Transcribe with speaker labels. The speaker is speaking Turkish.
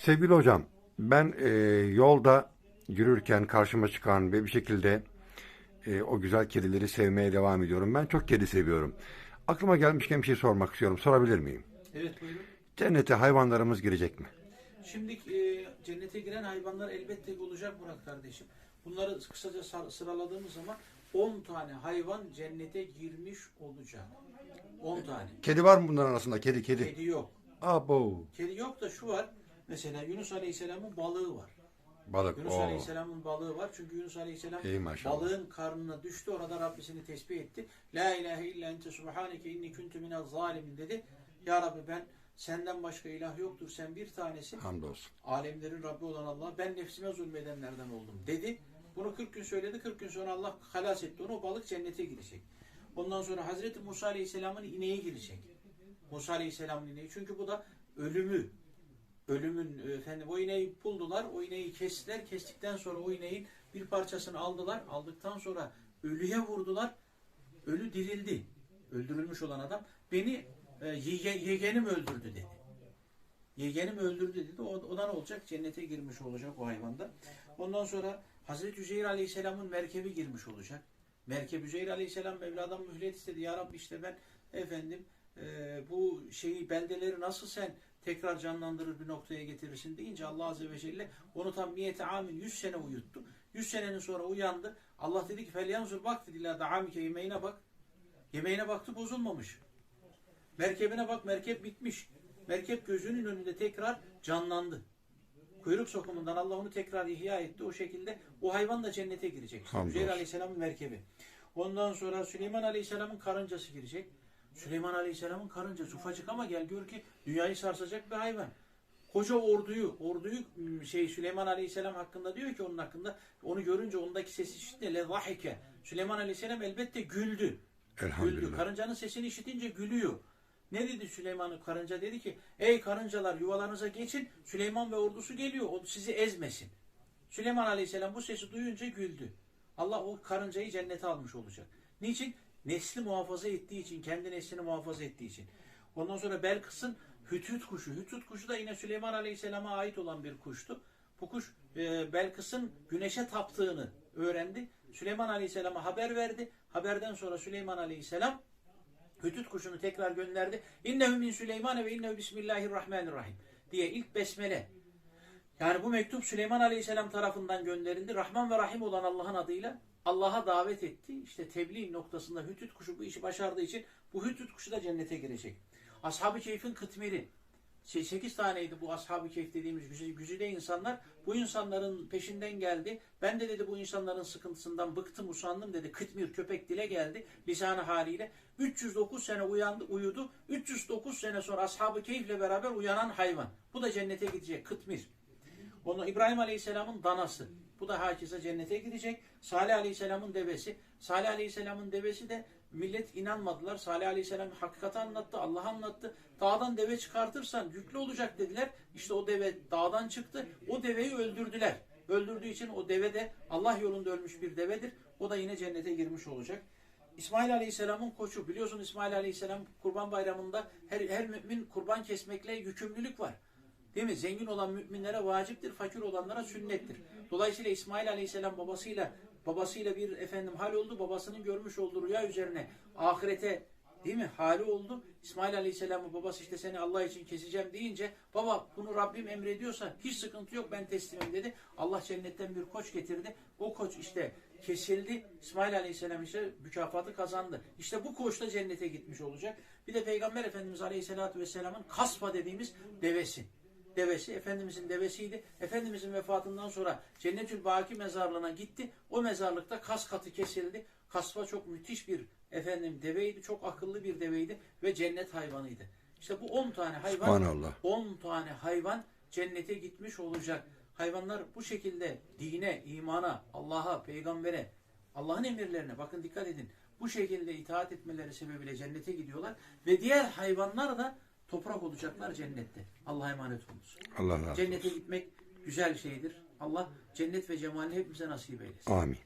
Speaker 1: Sevgili hocam, ben e, yolda yürürken karşıma çıkan ve bir şekilde e, o güzel kedileri sevmeye devam ediyorum. Ben çok kedi seviyorum. Aklıma gelmişken bir şey sormak istiyorum. Sorabilir miyim?
Speaker 2: Evet buyurun.
Speaker 1: Cennete hayvanlarımız girecek mi?
Speaker 2: Şimdi e, cennete giren hayvanlar elbette ki olacak Murat kardeşim. Bunları kısaca sıraladığımız zaman 10 tane hayvan cennete girmiş olacak. 10 tane.
Speaker 1: Kedi var mı bunların arasında? Kedi, kedi.
Speaker 2: Kedi yok.
Speaker 1: Abo.
Speaker 2: Kedi yok da şu var. Mesela Yunus Aleyhisselam'ın balığı var.
Speaker 1: Balık.
Speaker 2: Yunus
Speaker 1: Oo.
Speaker 2: Aleyhisselam'ın balığı var. Çünkü Yunus Aleyhisselam
Speaker 1: İyi maşallah.
Speaker 2: balığın karnına düştü. Orada Rabbisini tesbih etti. La ilahe illa ente subhaneke inni kuntu minel zalimin dedi. Ya Rabbi ben senden başka ilah yoktur. Sen bir tanesi.
Speaker 1: Hamdolsun.
Speaker 2: alemlerin Rabbi olan Allah ben nefsime zulmedenlerden oldum dedi. Bunu 40 gün söyledi. 40 gün sonra Allah halas etti onu. O balık cennete girecek. Ondan sonra Hazreti Musa Aleyhisselam'ın ineği girecek. Musa Aleyhisselam'ın ineği. Çünkü bu da ölümü ölümün e, efendim o ineği buldular. O ineği kestiler. Kestikten sonra o ineğin bir parçasını aldılar. Aldıktan sonra ölüye vurdular. Ölü dirildi. Öldürülmüş olan adam beni e, yege- yeğenim öldürdü dedi. Yeğenim öldürdü dedi. O, o da ne olacak? Cennete girmiş olacak o hayvanda. Ondan sonra Hazreti Üzeyir Aleyhisselam'ın merkebi girmiş olacak. Merkep Üzeyir Aleyhisselam Mevla'dan mühlet istedi. Ya Rabbi işte ben efendim e, bu şeyi beldeleri nasıl sen tekrar canlandırır bir noktaya getirirsin deyince Allah Azze ve Celle onu tam niyeti amin 100 sene uyuttu. 100 senenin sonra uyandı. Allah dedi ki felyanzur bak dedi la da'amike yemeğine bak. Yemeğine baktı bozulmamış. Merkebine bak merkep bitmiş. Merkep gözünün önünde tekrar canlandı. Kuyruk sokumundan Allah onu tekrar ihya etti. O şekilde o hayvan da cennete girecek. İşte Aleyhisselam'ın merkebi. Ondan sonra Süleyman Aleyhisselam'ın karıncası girecek. Süleyman Aleyhisselam'ın karıncası ufacık ama gel gör ki dünyayı sarsacak bir hayvan. Koca orduyu, orduyu ım, şey Süleyman Aleyhisselam hakkında diyor ki onun hakkında onu görünce ondaki sesi işitince lezahike. Süleyman Aleyhisselam elbette güldü. Güldü. Karıncanın sesini işitince gülüyor. Ne dedi Süleyman karınca? Dedi ki ey karıncalar yuvalarınıza geçin Süleyman ve ordusu geliyor o sizi ezmesin. Süleyman Aleyhisselam bu sesi duyunca güldü. Allah o karıncayı cennete almış olacak. Niçin? Nesli muhafaza ettiği için, kendi neslini muhafaza ettiği için. Ondan sonra Belkıs'ın hütüt kuşu. Hütüt kuşu da yine Süleyman Aleyhisselam'a ait olan bir kuştu. Bu kuş e, Belkıs'ın güneşe taptığını öğrendi. Süleyman Aleyhisselam'a haber verdi. Haberden sonra Süleyman Aleyhisselam Hütüt kuşunu tekrar gönderdi. İnnehu min Süleyman ve innehu bismillahirrahmanirrahim diye ilk besmele. Yani bu mektup Süleyman Aleyhisselam tarafından gönderildi. Rahman ve Rahim olan Allah'ın adıyla Allah'a davet etti. İşte tebliğ noktasında Hütüt kuşu bu işi başardığı için bu Hütüt kuşu da cennete girecek. Ashab-ı Keyf'in kıtmiri. 8 taneydi bu ashab-ı keyf dediğimiz güzide, insanlar. Bu insanların peşinden geldi. Ben de dedi bu insanların sıkıntısından bıktım, usandım dedi. Kıtmir köpek dile geldi lisanı haliyle. 309 sene uyandı, uyudu. 309 sene sonra ashab-ı keyifle beraber uyanan hayvan. Bu da cennete gidecek kıtmir. Onu İbrahim Aleyhisselam'ın danası. Bu da hakeza cennete gidecek. Salih Aleyhisselam'ın devesi. Salih Aleyhisselam'ın devesi de millet inanmadılar. Salih Aleyhisselam hakikati anlattı, Allah anlattı. Dağdan deve çıkartırsan yüklü olacak dediler. İşte o deve dağdan çıktı. O deveyi öldürdüler. Öldürdüğü için o deve de Allah yolunda ölmüş bir devedir. O da yine cennete girmiş olacak. İsmail Aleyhisselam'ın koçu. Biliyorsun İsmail Aleyhisselam kurban bayramında her, her mümin kurban kesmekle yükümlülük var. Değil mi? Zengin olan müminlere vaciptir, fakir olanlara sünnettir. Dolayısıyla İsmail Aleyhisselam babasıyla babasıyla bir efendim hal oldu. Babasının görmüş olduğu rüya üzerine ahirete değil mi? Hali oldu. İsmail Aleyhisselam'ın babası işte seni Allah için keseceğim deyince baba bunu Rabbim emrediyorsa hiç sıkıntı yok ben teslimim dedi. Allah cennetten bir koç getirdi. O koç işte kesildi. İsmail Aleyhisselam işte mükafatı kazandı. İşte bu koç da cennete gitmiş olacak. Bir de Peygamber Efendimiz Aleyhisselatü Vesselam'ın kaspa dediğimiz devesi devesi Efendimizin devesiydi. Efendimizin vefatından sonra Cennetül Baki mezarlığına gitti. O mezarlıkta kas katı kesildi. Kasva çok müthiş bir efendim deveydi. Çok akıllı bir deveydi ve cennet hayvanıydı. İşte bu 10 tane hayvan
Speaker 1: Subhanallah.
Speaker 2: 10 tane hayvan cennete gitmiş olacak. Hayvanlar bu şekilde dine, imana, Allah'a, peygambere, Allah'ın emirlerine bakın dikkat edin. Bu şekilde itaat etmeleri sebebiyle cennete gidiyorlar ve diğer hayvanlar da toprak olacaklar cennette. Allah'a emanet olunuz.
Speaker 1: Allah razı olsun.
Speaker 2: Cennete gitmek güzel şeydir. Allah cennet ve cemalini hepimize nasip eylesin.
Speaker 1: Amin.